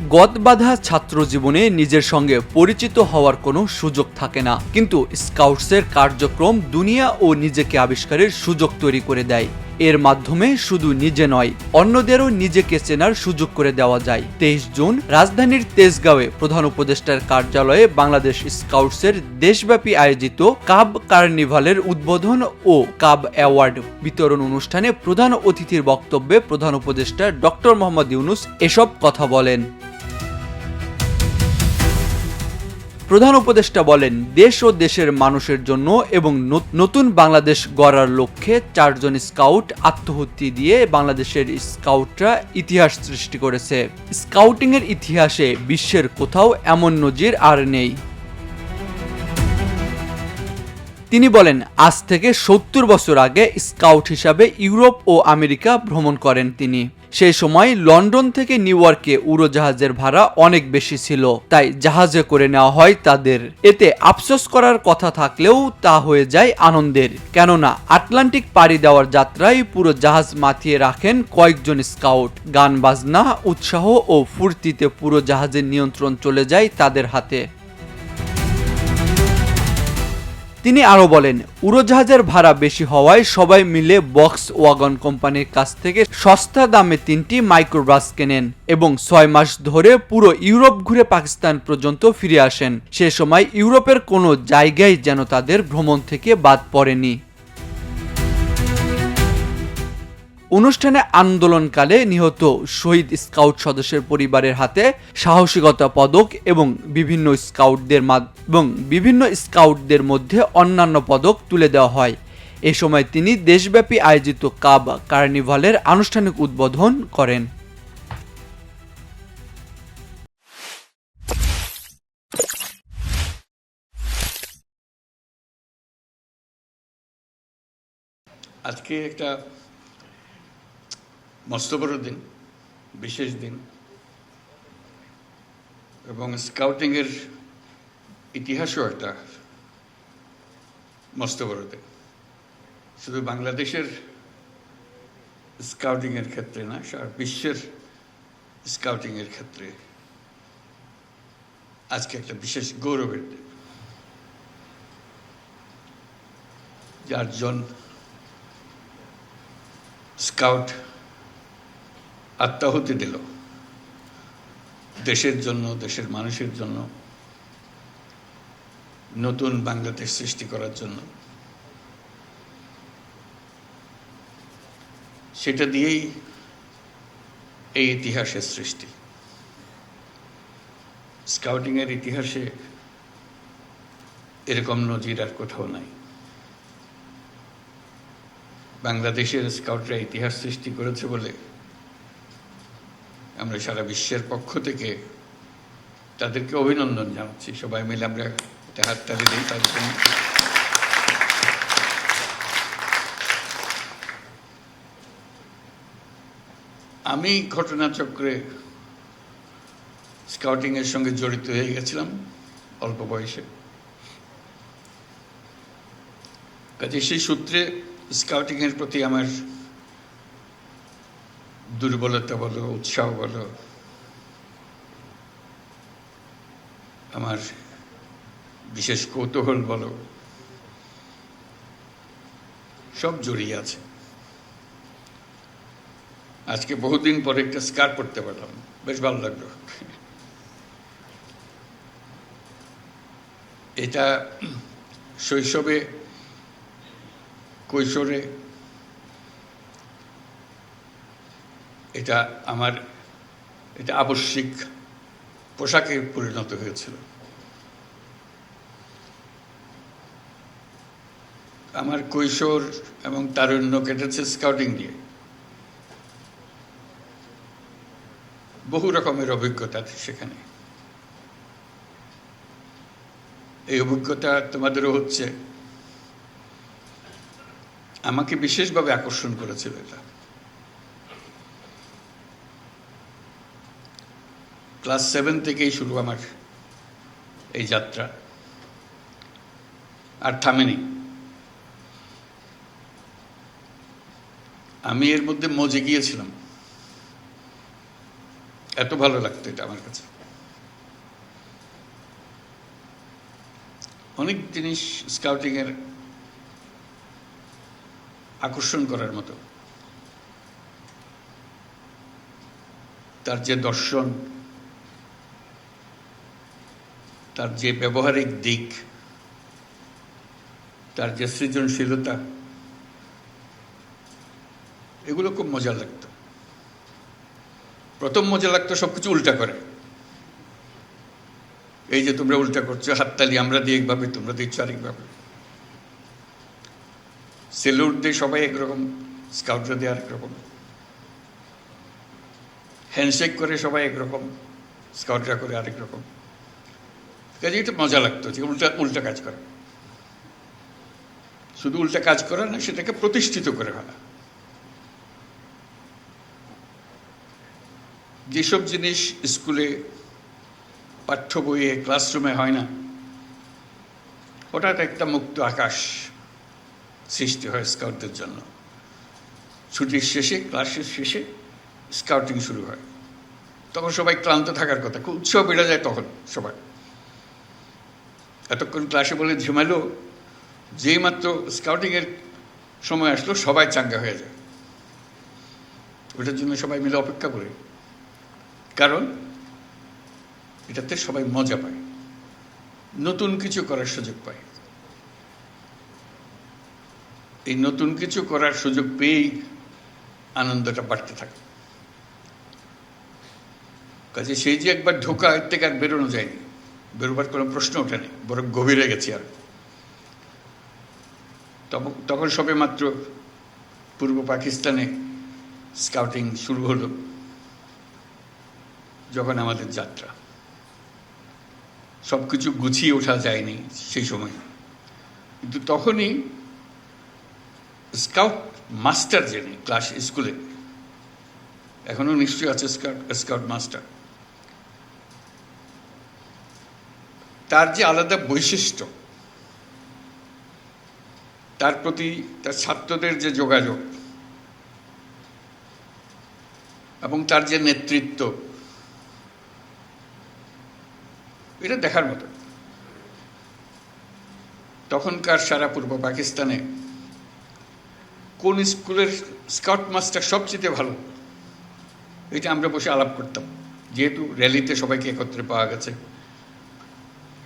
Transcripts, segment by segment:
গদবাধা ছাত্র জীবনে নিজের সঙ্গে পরিচিত হওয়ার কোনো সুযোগ থাকে না। কিন্তু স্কাউটসের কার্যক্রম দুনিয়া ও নিজেকে আবিষ্কারের সুযোগ তৈরি করে দেয়। এর মাধ্যমে শুধু নিজে নয়, অন্যদেরও নিজেকে চেনার সুযোগ করে দেওয়া যায়। তেইশ জুন, রাজধানীর তেজগাঁওয়ে প্রধান উপদেষ্টার কার্যালয়ে বাংলাদেশ স্কাউটসের দেশব্যাপী আয়োজিত কাব কার্নিভালের উদ্বোধন ও কাব অ্যাওয়ার্ড বিতরণ অনুষ্ঠানে প্রধান অতিথির বক্তব্যে প্রধান উপদেষ্টা ডক্টর মোহাম্মদ ইউনুস এসব কথা বলেন। প্রধান উপদেষ্টা বলেন, দেশ ও দেশের মানুষের জন্য এবং নতুন বাংলাদেশ গড়ার লক্ষ্যে চারজন স্কাউট আত্মহত্যি দিয়ে বাংলাদেশের স্কাউটরা ইতিহাস সৃষ্টি করেছে। স্কাউটিংয়ের ইতিহাসে বিশ্বের কোথাও এমন নজির আর নেই। তিনি বলেন, আজ থেকে সত্তর বছর আগে স্কাউট হিসাবে ইউরোপ ও আমেরিকা ভ্রমণ করেন তিনি। সেই সময় লন্ডন থেকে নিউ ইয়র্কে উড়োজাহাজের ভাড়া অনেক বেশি ছিল, তাই জাহাজে করে নেওয়া হয় তাদের। এতে আফসোস করার কথা থাকলেও তা হয়ে যায় আনন্দের। কেননা, আটলান্টিক পাড়ি দেওয়ার যাত্রায় পুরো জাহাজ মাথিয়ে রাখেন কয়েকজন স্কাউট। গান, বাজনা, উৎসাহ ও ফুর্তিতে পুরো জাহাজের নিয়ন্ত্রণ চলে যায় তাদের হাতে। তিনি আরও বলেন, উড়োজাহাজের ভাড়া বেশি হওয়ায় সবাই মিলে বক্স ওয়াগন কোম্পানির কাছ থেকে সস্তা দামে তিনটি মাইক্রোবাস কেনেন এবং ছয় মাস ধরে পুরো ইউরোপ ঘুরে পাকিস্তান পর্যন্ত ফিরে আসেন। সে সময় ইউরোপের কোনো জায়গায় যেন তাদের ভ্রমণ থেকে বাদ পড়েনি। অনুষ্ঠানে আন্দোলনকালে নিহত শহীদ স্কাউট সদস্যের পরিবারের হাতে সাহসিকতা পদক এবং বিভিন্ন স্কাউটদের এবং বিভিন্ন স্কাউটদের মধ্যে অন্যান্য পদক তুলে দেওয়া হয়। এ সময় তিনি দেশব্যাপী আয়োজিত কাব কার্নিভালের আনুষ্ঠানিক উদ্বোধন করেন। আজকে একটা মস্ত বড় দিন বিশেষ দিন, এবং স্কাউটিংয়ের ইতিহাসও একটা মস্ত বড় দিন শুধু বাংলাদেশের স্কাউটিংয়ের ক্ষেত্রে না, সারা বিশ্বের স্কাউটিংয়ের ক্ষেত্রে আজকে একটা বিশেষ গৌরবের দিন। চারজন স্কাউট আত্মাহুতি দিল। দেশের জন্য, দেশের মানুষের জন্য, নতুন বাংলাদেশ সৃষ্টি করার জন্য। সেটা দিয়েই এই ইতিহাসের সৃষ্টি। স্কাউটিংয়ের ইতিহাসে এরকম নজির আর কোথাও নাই। বাংলাদেশের স্কাউটরা ইতিহাস সৃষ্টি করেছে বলে আমরা সারা বিশ্বের পক্ষ থেকে তাদেরকে অভিনন্দন জানাচ্ছি। সবাই মিলে আমরা একটা হাততালি দিই তাদের জন্য। আমি ঘটনাচক্রে স্কাউটিংয়ের সঙ্গে জড়িত হয়ে গেছিলাম অল্প বয়সে। কাজে সেই সূত্রে স্কাউটিংয়ের প্রতি আমার দুর্বলতা বলো, উৎসাহ বলো, আমার বিশেষ কৌতূহল বলো, সব জড়িয়ে আছে। আজকে বহুদিন পরে একটা স্কার পড়তে পারলাম, বেশ ভালো লাগল। এটা শৈশবে কৈশোরে এটা আমার, এটা আবশ্যিক পোশাকে পরিণত হয়েছিল। আমার কৈশোর এবং তারুণ্য কেটেছে স্কাউটিং দিয়ে বহু রকমের অভিজ্ঞতা সেখানে। এই অভিজ্ঞতা তোমাদেরও হচ্ছে। আমাকে বিশেষভাবে আকর্ষণ করেছিল এটা। ক্লাস সেভেন থেকেই শুরু আমার এই যাত্রা। আর থামেনি। আমি এর মধ্যে মজে গিয়েছিলাম। এত ভালো লাগতো এটা আমার কাছে। অনেক জিনিস স্কাউটিংয়ের আকর্ষণ করার মতো। তার যে দর্শন তার যে ব্যবহারিক দিক, তার যে সৃজনশীলতা, এগুলো খুব মজা লাগতো। প্রথম মজা লাগতো সবকিছু উল্টা করে। এই যে তোমরা উল্টা করছ, হাততালি আমরা দিই একভাবে, তোমরা দিচ্ছ আরেকভাবে। সেলুট দিয়ে সবাই একরকম, স্কাউটরা দিয়ে আরেক রকম হ্যান্ডশেক করে সবাই একরকম, স্কাউটরা করে আরেক রকম কাজে এটা মজা লাগতো যে উল্টা উল্টা কাজ করা। শুধু উল্টা কাজ করা না, সেটাকে প্রতিষ্ঠিত করে ফেলা। যেসব জিনিস স্কুলে পাঠ্য বইয়ে, ক্লাসরুমে হয় না, হঠাৎ একটা মুক্ত আকাশ সৃষ্টি হয় স্কাউটদের জন্য। ছুটির শেষে, ক্লাসের শেষে স্কাউটিং শুরু হয়। তখন সবাই ক্লান্ত থাকার কথা, খুব উৎসাহ বেড়ে যায় তখন সবাই এতক্ষণ ক্লাসে বলে ঝিমালো যেই মাত্র স্কাউটিংয়ের সময় আসলো, সবাই চাঙ্গা হয়ে যায়। ওটার জন্য সবাই মিলে অপেক্ষা করে। কারণ এটাতে সবাই মজা পায়। নতুন কিছু করার সুযোগ পায়। এই নতুন কিছু করার সুযোগ পেয়েই আনন্দটা বাড়তে থাকে। কাজে সেই যে একবার ঢোকা এর থেকে আর বেরোনো যায়নি। বেরোবার কোনো প্রশ্ন ওঠেনি বরং গভীরে গেছি আর। তখন সবে মাত্র পূর্ব পাকিস্তানে স্কাউটিং শুরু হলো, যখন আমাদের যাত্রা। সব কিছু গুছিয়ে ওঠা যায়নি সেই সময়। কিন্তু তখনই স্কাউট মাস্টার যিনি ক্লাস স্কুলে, এখনও নিশ্চয়ই আছে স্কাউট স্কাউট মাস্টার। তার যে আলাদা বৈশিষ্ট্য, তার প্রতি তার ছাত্রদের যে যোগাযোগ এবং তার যে নেতৃত্ব, এটা দেখার মতো। তখনকার সারা পূর্ব পাকিস্তানে কোন স্কুলের স্কাউট মাস্টার সবচেয়ে ভালো, এটা আমরা বসে আলাপ করতাম। যেহেতু র্যালিতে সবাইকে একত্রে পাওয়া গেছে।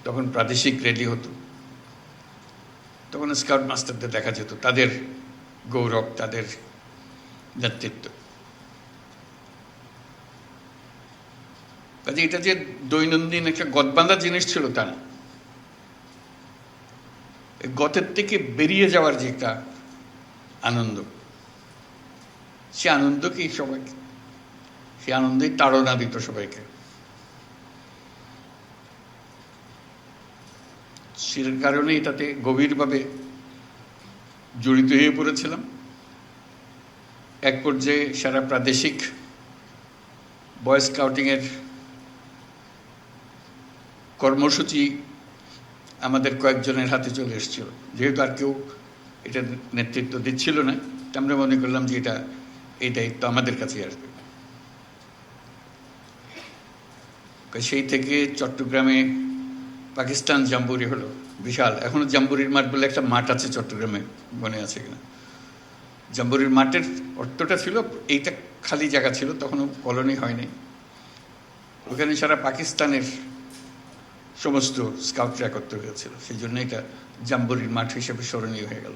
তখন প্রাদেশিক র্যালি হতো। তখন স্কাউট মাস্টারদের দেখা যেত, তাদের গৌরব, তাদের নেতৃত্ব। কাজে এটা যে দৈনন্দিন একটা গদবাঁধা জিনিস ছিল তা না। গতের থেকে বেরিয়ে যাওয়ার যে একটা আনন্দ, সে আনন্দকেই সবাইকে, সে আনন্দেই তাড়না দিত সবাইকে। সে কারণে এটাতে গভীরভাবে জড়িত হয়ে পড়েছিলাম। এক পর্যায়ে সারা প্রাদেশিক বয় স্কাউটিংয়ের কর্মসূচি আমাদের কয়েকজনের হাতে চলে এসেছিল। যেহেতু আর কেউ এটা নেতৃত্ব দিচ্ছিল না আমরা মনে করলাম যে এটা, এই দায়িত্ব আমাদের কাছেই আসবে। সেই থেকে চট্টগ্রামে পাকিস্তান জাম্বুরি হলো বিশাল। এখনও জাম্বুরির মাঠ বলে একটা মাঠ আছে চট্টগ্রামে, মনে আছে কিনা? জাম্বুরির মাঠের অর্থটা ছিল, এইটা খালি জায়গা ছিল, তখনও কলোনি হয়নি। ওখানে সারা পাকিস্তানের সমস্ত স্কাউটরা একত্র হয়েছিল। সেই জন্য এটা জাম্বুরির মাঠ হিসেবে স্মরণীয় হয়ে গেল।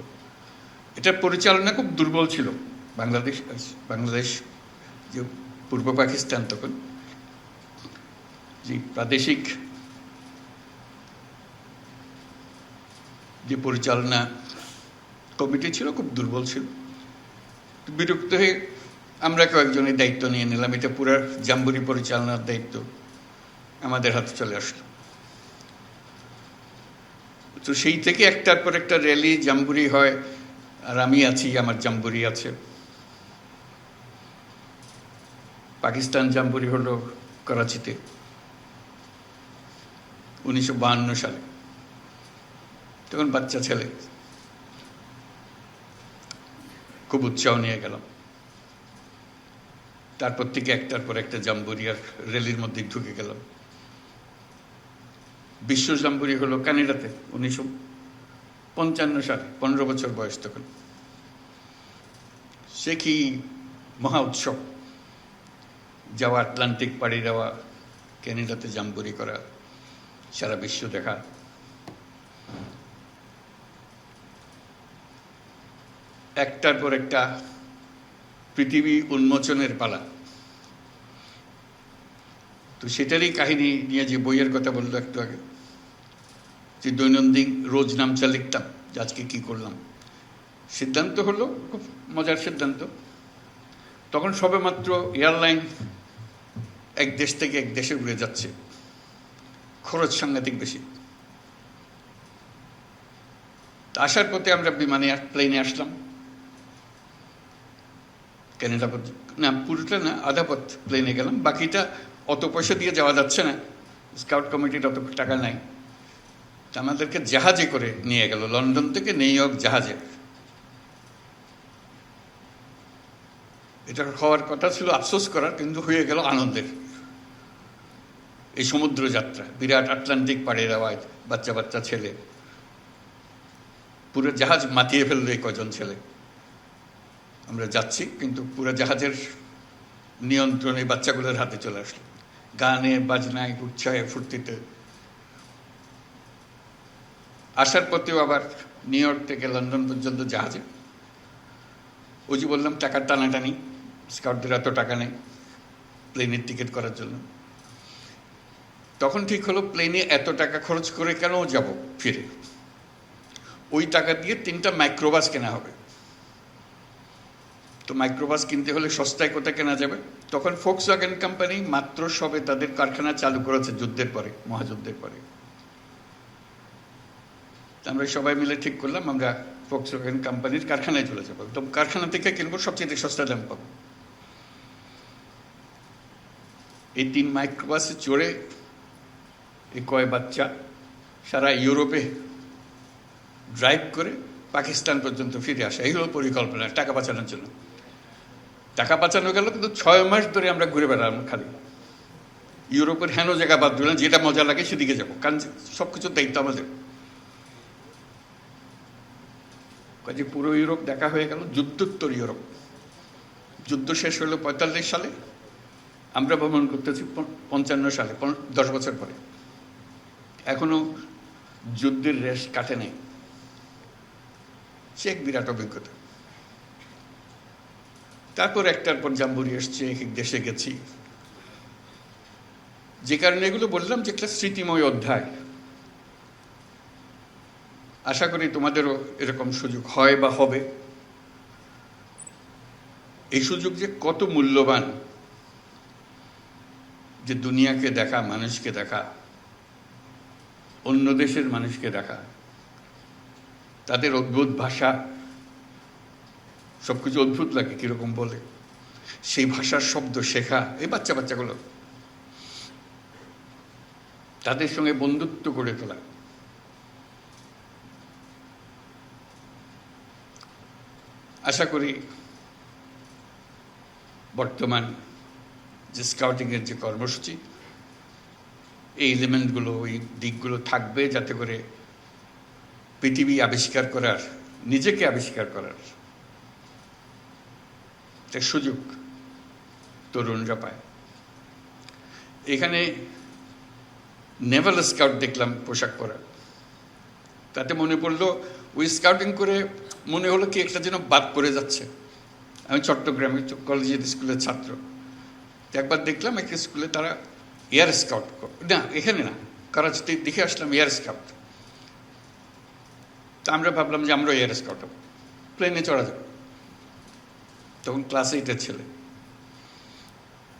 এটার পরিচালনা খুব দুর্বল ছিল বাংলাদেশ বাংলাদেশ, যে পূর্ব পাকিস্তান তখন। যে প্রাদেশিক যে পরিচালনা কমিটি ছিল, খুব দুর্বল ছিল। বিরক্ত হয়ে আমরা কয়েকজনের দায়িত্ব নিয়ে নিলাম। এটা পুরো জাম্বুরি পরিচালনার দায়িত্ব আমাদের হাতে চলে আসলো। তো সেই থেকে একটার পর একটা র্যালি জাম্বুরি হয়, আর আমি আছি, আমার জাম্বুরি আছে। পাকিস্তান জাম্বুরি হলো করাচিতে, উনিশশো সালে। তখন বাচ্চা ছেলে। খুব উৎসাহ নিয়ে গেলাম। তারপর থেকে একটার পর একটা জাম্বুরিয়ার র্যালির মধ্যে ঢুকে গেলাম। বিশ্ব জাম্বুরি হলো কানাডাতে উনিশশো পঞ্চান্ন সালে, পনেরো বছর বয়স তখন। সে কি মহা উৎসব। যাওয়া আটলান্টিক পাড়ি দেওয়া ক্যানাডাতে জাম্বুরি করা, সারা বিশ্ব দেখা। একটার পর একটা পৃথিবী উন্মোচনের পালা। তো সেটারই কাহিনী নিয়ে যে বইয়ের কথা বলল একটু আগে, যে দৈনন্দিন রোজ নামচা লিখতাম, যে আজকে কি করলাম। সিদ্ধান্ত হলো, খুব মজার সিদ্ধান্ত। তখন সবে মাত্র এয়ারলাইন এক দেশ থেকে এক দেশে উড়ে যাচ্ছে, খরচ সাংঘাতিক বেশি। আসার পথে আমরা বিমানে প্লেনে আসলাম। পর্যন্ত না পুরোটা না, আধা পথ প্লেনে গেলাম। বাকিটা অত পয়সা দিয়ে যাওয়া যাচ্ছে না। স্কাউট কমিটির অত টাকা নাই। আমাদেরকে জাহাজে করে নিয়ে গেল। লন্ডন থেকে নিউ ইয়র্ক জাহাজে। এটা হওয়ার কথা ছিল, আফসোস করার, কিন্তু হয়ে গেল আনন্দের। এই সমুদ্র যাত্রা, বিরাট আটলান্টিক পাড়ে দেওয়া বাচ্চা বাচ্চা ছেলে। পুরো জাহাজ মাতিয়ে ফেলল এই কজন ছেলে। আমরা যাচ্ছি, কিন্তু পুরো জাহাজের নিয়ন্ত্রণে বাচ্চাগুলোর হাতে চলে আসলো। গানে, বাজনায়, উৎসাহে, ফুর্তিতে। আসার পথেও আবার নিউ ইয়র্ক থেকে লন্ডন পর্যন্ত জাহাজে। ওই যে বললাম, টাকার টানাটানি। স্কাউটদের এত টাকা নেই প্লেনের টিকিট করার জন্য। তখন ঠিক হলো, প্লেনে এত টাকা খরচ করে কেন যাব ফিরে? ওই টাকা দিয়ে তিনটা মাইক্রোবাস কেনা হবে। তো মাইক্রোবাস কিনতে হলে সস্তায় কোথায় কেনা যাবে? তখন ফোক্স ওয়াগেন কোম্পানি মাত্র সবে তাদের কারখানা চালু করেছে যুদ্ধের পরে, মহাযুদ্ধের পরে। আমরা সবাই মিলে ঠিক করলাম, আমরা ফোক্স ওয়াগেন কোম্পানির কারখানায় চলে যাব। তো কারখানা থেকে কিনবো, সবচেয়ে সস্তা দাম পাবো। এই তিন মাইক্রোবাসে চড়ে এই কয় বাচ্চা সারা ইউরোপে ড্রাইভ করে পাকিস্তান পর্যন্ত ফিরে আসা। এই হলো পরিকল্পনা, টাকা বাঁচানোর জন্য। টাকা বাঁচানো গেল, কিন্তু ছয় মাস ধরে আমরা ঘুরে বেড়ালাম খালি। ইউরোপের হেন জায়গা বাদ দিলাম, যেটা মজা লাগে সেদিকে যাব। কারণ সব কিছুর দায়িত্ব আমাদের। কাজে পুরো ইউরোপ দেখা হয়ে গেল, যুদ্ধোত্তর ইউরোপ। যুদ্ধ শেষ হলো পঁয়তাল্লিশ সালে। আমরা ভ্রমণ করতেছি পঞ্চান্ন সালে দশ বছর পরে। এখনও যুদ্ধের রেশ কাটে নাই। সে এক বিরাট অভিজ্ঞতা। তারপর একটার পর জাম্বুরি এসছে এক এক দেশে গেছি। যে কারণে এগুলো বললাম যে একটা স্মৃতিময় অধ্যায়। আশা করি তোমাদেরও এরকম সুযোগ হয় বা হবে। এই সুযোগ যে কত মূল্যবান যে দুনিয়াকে দেখা, মানুষকে দেখা, অন্য দেশের মানুষকে দেখা, তাদের অদ্ভুত ভাষা সবকিছু অদ্ভুত লাগে, কীরকম বলে। সেই ভাষার শব্দ শেখা, এই বাচ্চা বাচ্চাগুলো। তাদের সঙ্গে বন্ধুত্ব গড়ে তোলা। আশা করি বর্তমান যে স্কাউটিংয়ের যে কর্মসূচি, এই এলিমেন্টগুলো ওই দিকগুলো থাকবে যাতে করে পৃথিবী আবিষ্কার করার, নিজেকে আবিষ্কার করার একটা সুযোগ তরুণরা পায়। এখানে নেভাল স্কাউট দেখলাম পোশাক পরা। তাতে মনে পড়ল, ওই স্কাউটিং করে মনে হলো কি একটা যেন বাদ পড়ে যাচ্ছে। আমি চট্টগ্রামে কলেজের স্কুলের ছাত্র। একবার দেখলাম একটা স্কুলে তারা এয়ার স্কাউট না, এখানে না, করাচিতে দেখে আসলাম এয়ার স্কাউট। তা আমরা ভাবলাম যে আমরা এয়ার স্কাউট প্লেনে চড়া যাবে তখন ক্লাস এইটের ছেলে।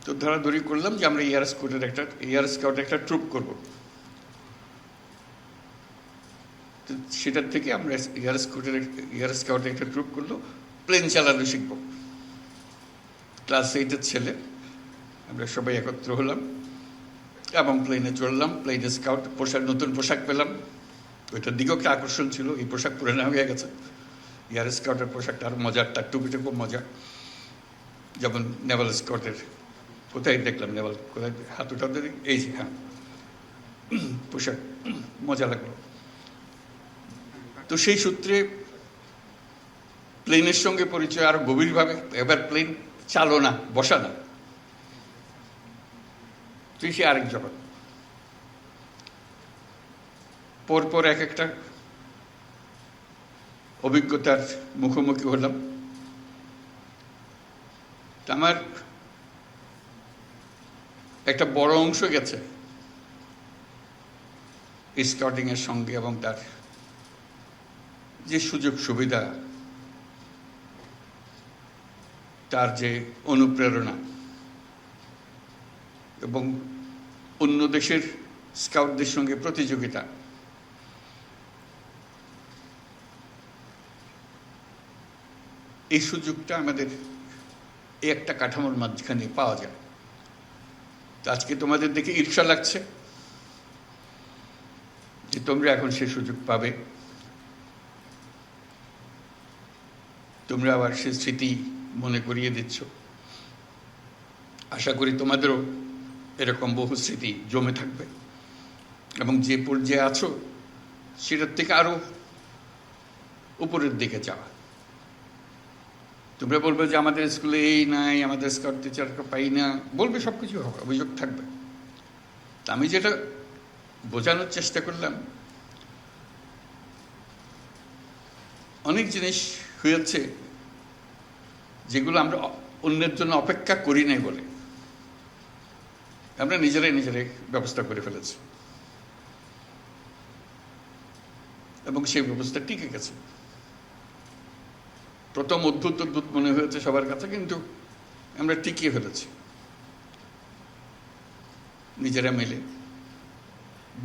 তো ধরাধরি করলাম যে আমরা এয়ার স্কাউটের একটা এয়ার স্কাউট একটা ট্রুপ করব। তো সেটার থেকে আমরা এয়ার স্কাউটের এয়ার স্কাউটের একটা ট্রুপ করল প্লেন চালানো শিখব। ক্লাস এইটের ছেলে, আমরা সবাই একত্র হলাম এবং প্লেনে চড়লাম প্লেনে স্কাউট পোশাক নতুন পোশাক পেলাম। ওইটার দিকেও একটা আকর্ষণ ছিল, এই পোশাক পরে নেওয়া হয়ে গেছে। এয়ার স্কাউটের পোশাকটা আরও মজার টুপিটা খুব মজা যেমন নেভাল স্কটের কোথায় দেখলাম, নেভাল কোথায়? হাত উঠাতে দেখি? এই যে হ্যাঁ। পোশাক, মজা লাগল। তো সেই সূত্রে প্লেনের সঙ্গে পরিচয় আরও গভীরভাবে, এবার প্লেন চালনা বসা না। তুই সে আরেক জগৎ। পরপর এক একটা অভিজ্ঞতার মুখোমুখি হলাম। আমার একটা বড় অংশ গেছে স্কাউটিং এর সঙ্গে এবং তার যে সুযোগ সুবিধা, তার যে অনুপ্রেরণা এবং অন্য দেশের স্কাউটদের সঙ্গে প্রতিযোগিতা, এই সুযোগটা আমাদের এই একটা কাঠামোর মাঝখানে পাওয়া যায়। তো আজকে তোমাদের দেখে ঈর্ষা লাগছে যে তোমরা এখন সে সুযোগ পাবে। তোমরা আবার সে স্মৃতি মনে করিয়ে দিচ্ছ। আশা করি তোমাদেরও এরকম বহু স্মৃতি জমে থাকবে। এবং যে পর্যায়ে আছো, সেটার থেকে আরও উপরের দিকে যাওয়া। তোমরা বলবে যে আমাদের স্কুলে এই নাই, আমাদের স্কাউট টিচার পাই না। বলবে সব কিছু হবে, অভিযোগ থাকবে। আমি যেটা বোঝানোর চেষ্টা করলাম, অনেক জিনিস হয়েছে যেগুলো আমরা অন্যের জন্য অপেক্ষা করি নাই বলে। আমরা নিজেরাই নিজেরাই ব্যবস্থা করে ফেলেছি। এবং সেই ব্যবস্থা টিকে গেছে। প্রথম অদ্ভুত অদ্ভুত মনে হয়েছে সবার কাছে, কিন্তু আমরা টিকিয়ে ফেলেছি। নিজেরা মিলে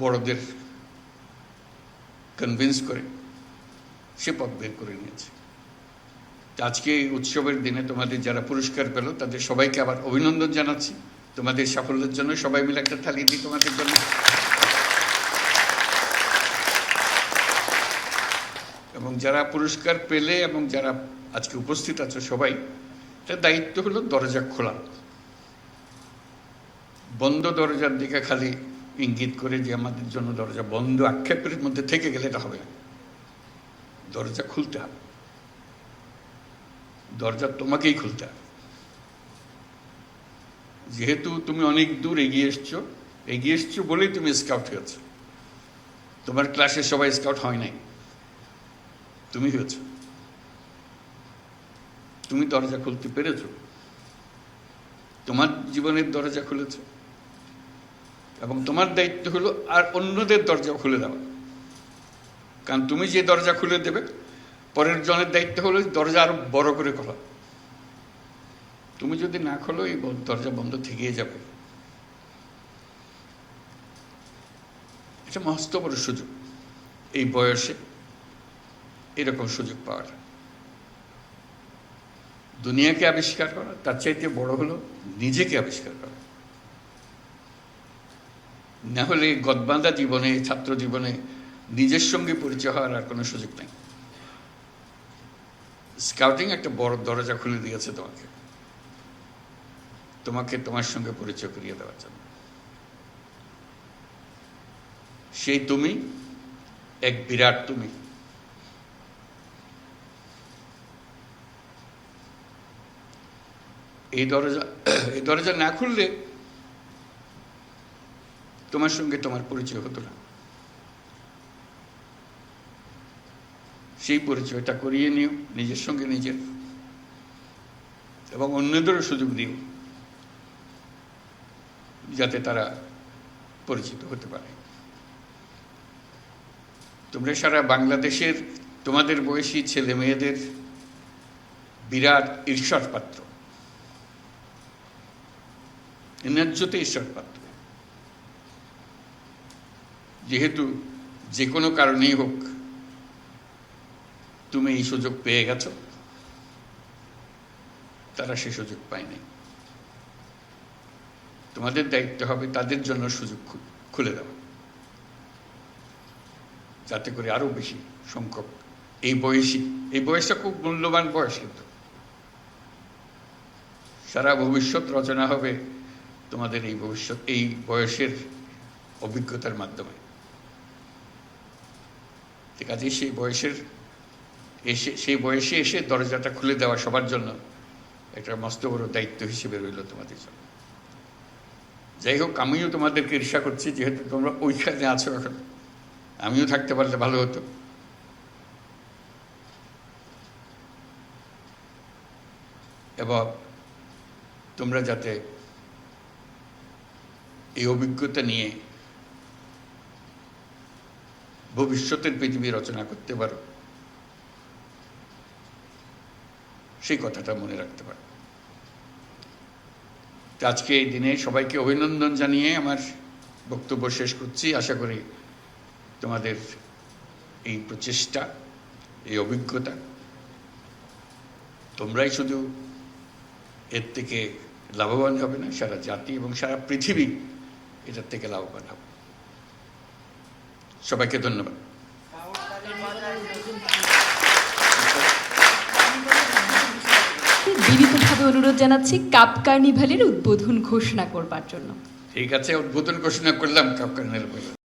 বড়দের কনভিন্স করে সে পথ বের করে নিয়েছে। আজকে উৎসবের দিনে তোমাদের যারা পুরস্কার পেল, তাদের সবাইকে আবার অভিনন্দন জানাচ্ছি। তোমাদের সাফল্যের জন্য সবাই মিলে একটা থালি দিই তোমাদের জন্য। এবং যারা পুরস্কার পেলে এবং যারা আজকে উপস্থিত আছো সবাই। তার দায়িত্ব হলো দরজা খোলা। বন্ধ দরজার দিকে খালি ইঙ্গিত করে যে আমাদের জন্য দরজা বন্ধ আক্ষেপের মধ্যে থেকে গেলে এটা হবে দরজা খুলতে হবে। দরজা তোমাকেই খুলতে হবে। যেহেতু তুমি অনেক দূর এগিয়ে এসছো এগিয়ে এসছো বলেই তুমি স্কাউট হয়েছো। তোমার ক্লাসে সবাই স্কাউট হয় নাই। তুমি হয়েছ। তুমি দরজা খুলতে পেরেছ? তোমার জীবনের দরজা খুলেছ। এবং তোমার দায়িত্ব হলো আর অন্যদের দরজা খুলে দেওয়া। কারণ তুমি যে দরজা খুলে দেবে, পরের জনের দায়িত্ব হলো দরজা আরও বড় করে খোলা। তুমি যদি না খোলো, এই দরজা বন্ধ থেকেই যাবে। এটা মস্ত বড় সুযোগ। এই বয়সে এরকম সুযোগ পাওয়ার দুনিয়াকে আবিষ্কার করা, তার চাইতে বড় হলো নিজেকে আবিষ্কার করা। না হলে গদবাঁধা জীবনে, ছাত্র জীবনে নিজের সঙ্গে পরিচয় হওয়ার আর কোনো সুযোগ নেই। স্কাউটিং একটা বড় দরজা খুলে দিয়েছে তোমাকে। তোমাকে তোমার সঙ্গে পরিচয় করিয়ে দেওয়ার জন্য। সেই তুমি, এক বিরাট তুমি। এই দরজা এই দরজা না খুললে তোমার সঙ্গে তোমার পরিচয় হতো না। সেই পরিচয়টা করিয়ে নিও, নিজের সঙ্গে নিজের, এবং অন্যদেরও সুযোগ দিও যাতে তারা পরিচিত হতে পারে। তোমরা সারা বাংলাদেশের তোমাদের বয়সী ছেলে মেয়েদের বিরাট ঈর্ষার পাত্র। ন্যায্যতে ঈশ্বর পাত্র। যেহেতু যে কোনো কারণেই হোক, তুমি এই সুযোগ পেয়ে গেছ, তারা সে সুযোগ পায়নি তোমাদের দায়িত্ব হবে তাদের জন্য সুযোগ খুলে দেওয়া। যাতে করে আরও বেশি সংখ্যক এই বয়সী, এই বয়সটা খুব মূল্যবান বয়স কিন্তু। সারা ভবিষ্যৎ রচনা হবে তোমাদের এই ভবিষ্যৎ, এই বয়সের অভিজ্ঞতার মাধ্যমে। আছে, সেই বয়সের এসে, সেই বয়সে এসে দরজাটা খুলে দেওয়া সবার জন্য একটা মস্ত বড় দায়িত্ব হিসেবে রইল তোমাদের জন্য। যাই হোক, আমিও তোমাদেরকে ঈর্ষা করছি, যেহেতু তোমরা ওইখানে আছো এখন। আমিও থাকতে পারলে ভালো হতো। এবং তোমরা যাতে এই অভিজ্ঞতা নিয়ে ভবিষ্যতের পৃথিবী রচনা করতে পারো। সেই কথাটা মনে রাখতে পারো। আজকে এই দিনে সবাইকে অভিনন্দন জানিয়ে আমার বক্তব্য শেষ করছি। আশা করি তোমাদের এই প্রচেষ্টা, এই অভিজ্ঞতা তোমরাই শুধু এর থেকে লাভবান হবে না, সারা জাতি এবং সারা পৃথিবী এটার থেকে লাভবান হবে। সবাইকে ধন্যবাদ। বিনীতভাবে অনুরোধ জানাচ্ছি কাপ কার্নিভালের উদ্বোধন ঘোষণা করবার জন্য। ঠিক আছে উদ্বোধন ঘোষণা করলাম কাপ বলে।